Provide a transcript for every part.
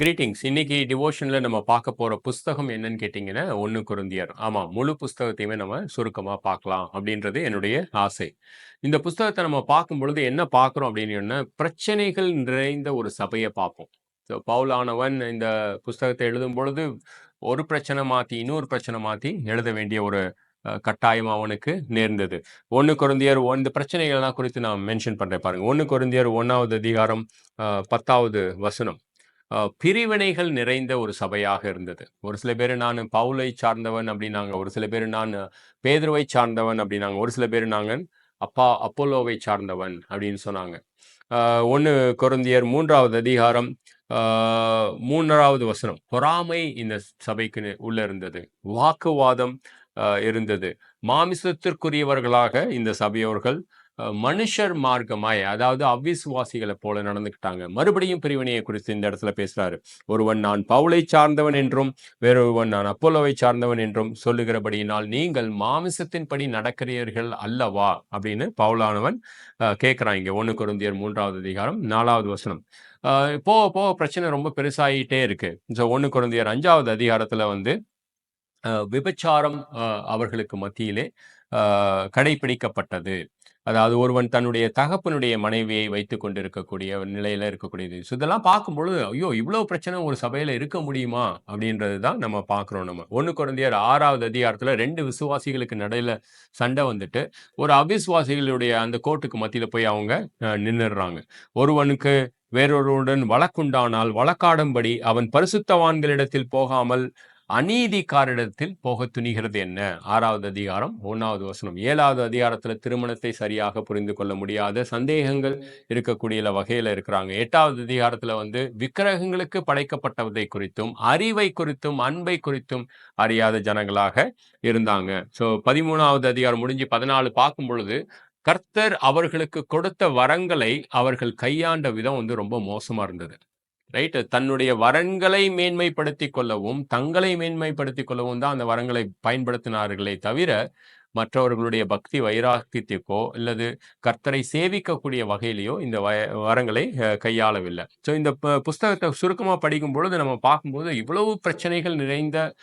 Greetings இன்னைக்கு டிவோஷனில் நம்ம பார்க்க போகிற புஸ்தகம் என்னன்னு கேட்டிங்கன்னா ஒன்று குருந்தியர். ஆமாம் முழு புஸ்தகத்தையுமே நம்ம சுருக்கமாக பார்க்கலாம் அப்படின்றது என்னுடைய ஆசை. இந்த புஸ்தகத்தை நம்ம பார்க்கும் பொழுது என்ன பார்க்குறோம் அப்படின்னு பிரச்சனைகள் நிறைந்த ஒரு சபையை பார்ப்போம். ஸோ பவுல் ஆனவன் இந்த புஸ்தகத்தை எழுதும் பொழுது ஒரு பிரச்சனை மாற்றி இன்னொரு பிரச்சனை மாற்றி எழுத வேண்டிய ஒரு கட்டாயம் அவனுக்கு நேர்ந்தது. ஒன்று குருந்தியர் ஒன் இந்த பிரச்சனைகள்லாம் குறித்து நான் மென்ஷன் பண்ணுறேன் பாருங்க. ஒன்று குருந்தியர் ஒன்றாவது அதிகாரம் பத்தாவது வசனம். பிரிவினைகள் நிறைந்த ஒரு சபையாக இருந்தது. ஒரு சில பேர் நான் பவுலை சார்ந்தவன் அப்படின்னாங்க ஒரு சில பேர் நான் பேதுருவை சார்ந்தவன் அப்படின்னாங்க ஒரு சில பேர் நாங்கள் அப்பா அப்போலோவை சார்ந்தவன் அப்படின்னு சொன்னாங்க. ஒன்று குருந்தியர் மூன்றாவது அதிகாரம் ஆஹ், மூன்றாவது வசனம். பொறாமை இந்த சபைக்கு உள்ள இருந்தது. வாக்குவாதம் இருந்தது. மாமிசத்திற்குரியவர்களாக இந்த சபையோர்கள் மனுஷர் மார்க்கமாய் அதாவது அவ்விசுவாசிகளை போல நடந்துக்கிட்டாங்க. மறுபடியும் பிரிவினையை குறித்து இந்த இடத்துல பேசுறாரு. ஒருவன் நான் பவுலை சார்ந்தவன் என்றும் வேறொருவன் நான் அப்போலோவை சார்ந்தவன் என்றும் சொல்லுகிறபடியினால் நீங்கள் மாமிசத்தின்படி நடக்கிறீர்கள் அல்லவா? அப்படின்னு பவுலானவன் கேட்குறான் இங்கே. ஒன்று குருந்தியர் மூன்றாவது அதிகாரம் நாலாவது வசனம். ஆஹ், போக போக பிரச்சனை ரொம்ப பெருசாகிட்டே இருக்கு. ஸோ ஒன்று குருந்தியர் அஞ்சாவது அதிகாரத்தில் வந்து விபச்சாரம் அவர்களுக்கு மத்தியிலே கடைபிடிக்கப்பட்டது. அதாவது ஒருவன் தன்னுடைய தகப்பனுடைய மனைவியை வைத்து கொண்டிருக்கக்கூடிய இருக்கக்கூடிய நிலையில இருக்கக்கூடியது. ஸோ இதெல்லாம் பார்க்கும்பொழுது ஐயோ இவ்வளோ பிரச்சனை ஒரு சபையில இருக்க முடியுமா? அப்படின்றது தான் நம்ம பார்க்குறோம் நம்ம. ஒன்று குழந்தையர் ஆறாவது அதிகாரத்தில் ரெண்டு விசுவாசிகளுக்கு நடுவில் சண்டை வந்துட்டு ஒரு அவிசுவாசிகளுடைய அந்த கோர்ட்டுக்கு மத்தியில் போய் அவங்க நின்றுடுறாங்க ஒருவனுக்கு வேறொருவருடன் வழக்குண்டானால் வழக்காடும்படி அவன் பரிசுத்தவான்களிடத்தில் போகாமல் அநீதிக்காரிடத்தில் போக துணிகிறது என்ன? ஆறாவது அதிகாரம் ஒன்றாவது வசனம். ஏழாவது அதிகாரத்தில் திருமணத்தை சரியாக புரிந்து கொள்ள முடியாத சந்தேகங்கள் இருக்கக்கூடிய வகையில் இருக்கிறாங்க. எட்டாவது அதிகாரத்தில் வந்து விக்கிரகங்களுக்கு படைக்கப்பட்டதை குறித்தும் அறிவை குறித்தும் அன்பை குறித்தும் அறியாத ஜனங்களாக இருந்தாங்க. ஸோ பதிமூணாவது அதிகாரம் முடிஞ்சு பதினாலு பார்க்கும் பொழுது கர்த்தர் அவர்களுக்கு கொடுத்த வரங்களை அவர்கள் கையாண்ட விதம் வந்து ரொம்ப மோசமாக இருந்தது. ரைட் தன்னுடைய வரன்களை மேன்மைப்படுத்தி கொள்ளவும் தங்களை மேன்மைப்படுத்திக் கொள்ளவும் தான் அந்த வரங்களை பயன்படுத்தினார்களே தவிர மற்றவர்களுடைய பக்தி வைராக்கியத்திற்கோ அல்லது கர்த்தரை சேவிக்கக்கூடிய வகையிலேயோ இந்த வய- வரங்களை கையாளவில்லை. ஸோ இந்த ப- புஸ்தகத்தை சுருக்கமாக படிக்கும் பொழுது நம்ம பார்க்கும்போது இவ்வளவு பிரச்சனைகள் நிறைந்த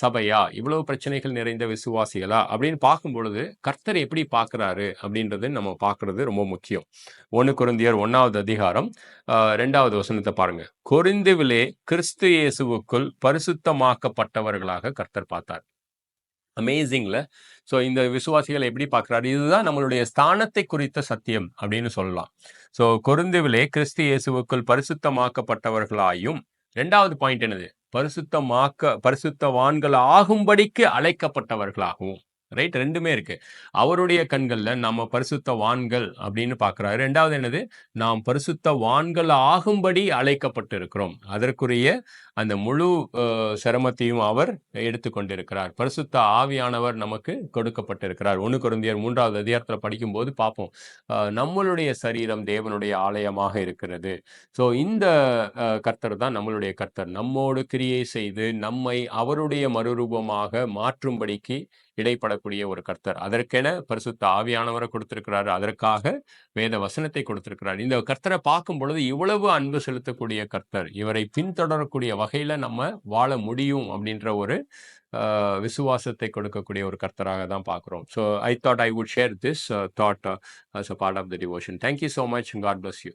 சபையா? இவ்வளவு பிரச்சனைகள் நிறைந்த விசுவாசிகளா? அப்படின்னு பார்க்கும் பொழுது கர்த்தர் எப்படி பார்க்குறாரு அப்படின்றது நம்ம பார்க்கறது ரொம்ப முக்கியம். ஒன்று குருந்தியர் ஒன்றாவது அதிகாரம் ரெண்டாவது வசனத்தை பாருங்க. கொரிந்துவிலே கிறிஸ்து இயேசுவுக்குள் பரிசுத்தமாக்கப்பட்டவர்களாக கர்த்தர் பார்த்தார். அமேசிங்ல ஸோ இந்த விசுவாசிகளை எப்படி பார்க்குறாரு? இதுதான் நம்மளுடைய ஸ்தானத்தை குறித்த சத்தியம் அப்படின்னு சொல்லலாம். ஸோ கொருந்துவிலே கிறிஸ்து இயேசுவுக்குள் பரிசுத்தமாக்கப்பட்டவர்களாயும் ரெண்டாவது பாயிண்ட் என்னது? பரிசுத்தமாக்க பரிசுத்தவான்கள் ஆகும்படிக்கு அழைக்கப்பட்டவர்களாகவும் ரைட் ரெண்டுமே இருக்கு. அவருடைய கண்கள்ல நம்ம பரிசுத்தவான்கள் அப்படின்னு பாக்குறாரு. ரெண்டாவது என்னது? நாம் பரிசுத்த வான்கள் ஆகும்படி அழைக்கப்பட்டிருக்கிறோம். அதற்குரிய அந்த முழு சிரமத்தையும் அவர் எடுத்துக்கொண்டிருக்கிறார் பரிசுத்த ஆவியானவர் நமக்கு கொடுக்கப்பட்டிருக்கிறார். ஒன்று குருந்தியர் மூன்றாவது அதிகாரத்தில் படிக்கும்போது பார்ப்போம் நம்மளுடைய சரீரம் தேவனுடைய ஆலயமாக இருக்கிறது. ஸோ இந்த கர்த்தர் தான் நம்மளுடைய கர்த்தர். நம்மோடு கிரியை செய்து நம்மை அவருடைய மறுரூபமாக மாற்றும்படிக்கு இடைப்படக்கூடிய ஒரு கர்த்தர். அதற்கென பரிசுத்த ஆவியானவரை கொடுத்திருக்கிறார். அதற்காக வேத வசனத்தை கொடுத்திருக்கிறார். இந்த கர்த்தரை பார்க்கும் பொழுது இவ்வளவு அன்பு செலுத்தக்கூடிய கர்த்தர். இவரை பின்தொடரக்கூடிய வகையில நம்ம வாழ முடியும் அப்படின்ற ஒரு விசுவாசத்தை கொடுக்கக்கூடிய ஒரு கர்த்தராக தான் பார்க்குறோம். So I thought I would share this thought as a part of the devotion thank you so much God bless you